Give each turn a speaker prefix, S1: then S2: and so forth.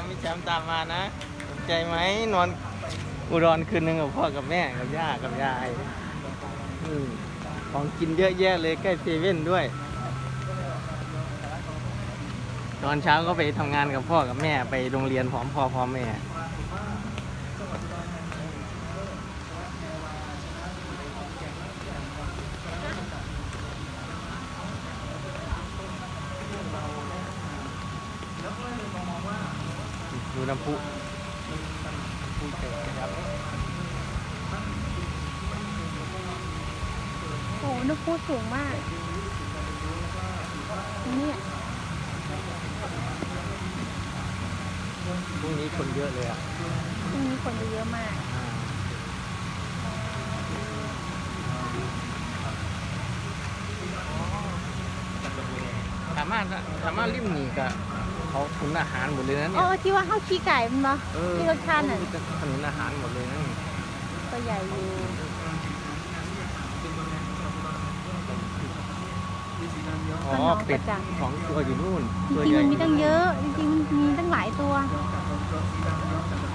S1: มป์พี่แชมป์ตามมานะสนใจไหมนอนอุดรคืนหนึ่งกับพ่อกับแม่กับย่ากับยายอืมของกินเยอะแยะเลยใกล้เซเว่นด้วย ตอนเช้าก็ไปทำงานกับพ่อกับแม่ไปโรงเรียนพร้อมพ่อพร้อมแม่ ดูน้ำพุพุแตกนะครับ
S2: โอ้โหนึกพูดสูงมากเนี่ย
S1: พรุ่งนี้คนเยอะเลยอะ
S2: พรุ่งนี้คนจะเยอะมาก
S1: อ่าสามารถสามารถริมหนีกับ เขาทุนอาหารหมดเลยนะ
S2: อ๋
S1: เนี่
S2: อยที่ว่าข้าวขี้ไก่มันปะ
S1: เออ
S2: ที่รสชาติน่ะ
S1: ถนนอาหารหมดเลยนะนี่
S2: ก็ใหญ่อยู่
S1: อ๋อเป็ดสองตัวอยู่นู่น
S2: จ
S1: ตัว
S2: ริง
S1: ให
S2: ๆ
S1: ญ่
S2: มันมีตั้งเยอะ จริงๆมันมีตั้งหลายตัว
S1: อ